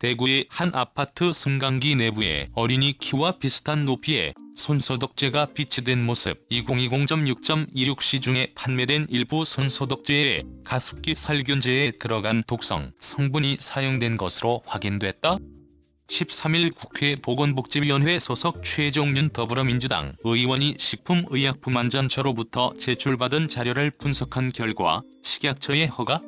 대구의 한 아파트 승강기 내부에 어린이 키와 비슷한 높이의 손소독제가 비치된 모습 2020.6.26 시중에 판매된 일부 손소독제에 가습기 살균제에 들어간 독성 성분이 사용된 것으로 확인됐다. 13일 국회 보건복지위원회 소속 최종윤 더불어민주당 의원이 식품의약품안전처로부터 제출받은 자료를 분석한 결과 식약처의 허가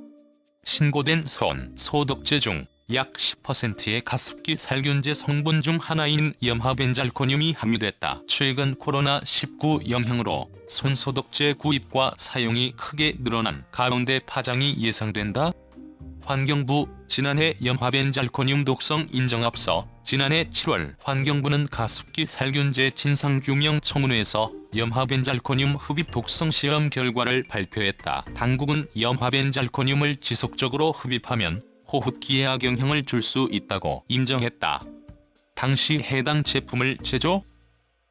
신고된 손 소독제 중 약 10%의 가습기 살균제 성분 중 하나인 염화벤잘코늄이 함유됐다. 최근 코로나19 영향으로 손소독제 구입과 사용이 크게 늘어난 가운데 파장이 예상된다. 환경부 지난해 염화벤잘코늄 독성 인정 앞서 지난해 7월 환경부는 가습기 살균제 진상규명 청문회에서 염화벤잘코늄 흡입 독성 시험 결과를 발표했다. 당국은 염화벤잘코늄을 지속적으로 흡입하면 호흡기에 악영향을 줄 수 있다고 인정했다. 당시 해당 제품을 제조,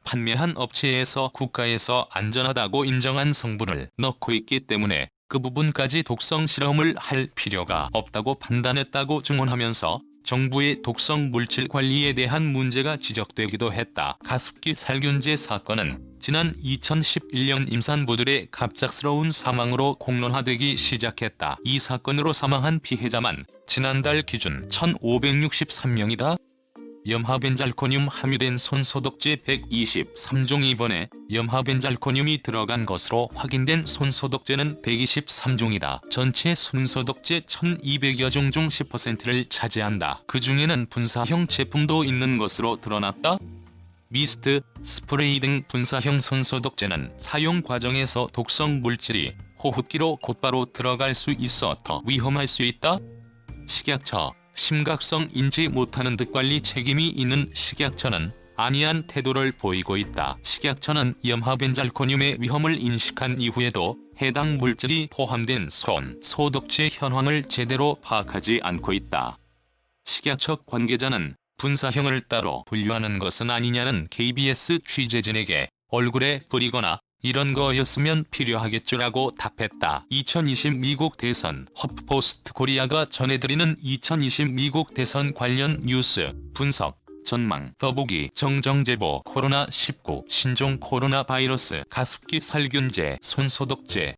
판매한 업체에서 국가에서 안전하다고 인정한 성분을 넣고 있기 때문에 그 부분까지 독성 실험을 할 필요가 없다고 판단했다고 증언하면서 정부의 독성 물질 관리에 대한 문제가 지적되기도 했다. 가습기 살균제 사건은 지난 2011년 임산부들의 갑작스러운 사망으로 공론화되기 시작했다. 이 사건으로 사망한 피해자만 지난달 기준 1563명이다. 염화벤잘코늄 함유된 손소독제 123종 이 번에 염화벤잘코늄이 들어간 것으로 확인된 손소독제는 123종이다. 전체 손소독제 1200여 종 중 10%를 차지한다. 그 중에는 분사형 제품도 있는 것으로 드러났다. 미스트, 스프레이 등 분사형 손소독제는 사용 과정에서 독성 물질이 호흡기로 곧바로 들어갈 수 있어 더 위험할 수 있다. 식약처 심각성 인지 못하는 듯 관리 책임이 있는 식약처는 안이한 태도를 보이고 있다. 식약처는 염화벤잘코늄의 위험을 인식한 이후에도 해당 물질이 포함된 손 소독제 현황을 제대로 파악하지 않고 있다. 식약처 관계자는 분사형을 따로 분류하는 것은 아니냐는 KBS 취재진에게 얼굴에 뿌리거나 이런 거였으면 필요하겠죠라고 답했다. 2020 미국 대선 허프포스트 코리아가 전해드리는 2020 미국 대선 관련 뉴스 분석 전망 더보기 정정제보 코로나19 신종 코로나 바이러스 가습기 살균제 손소독제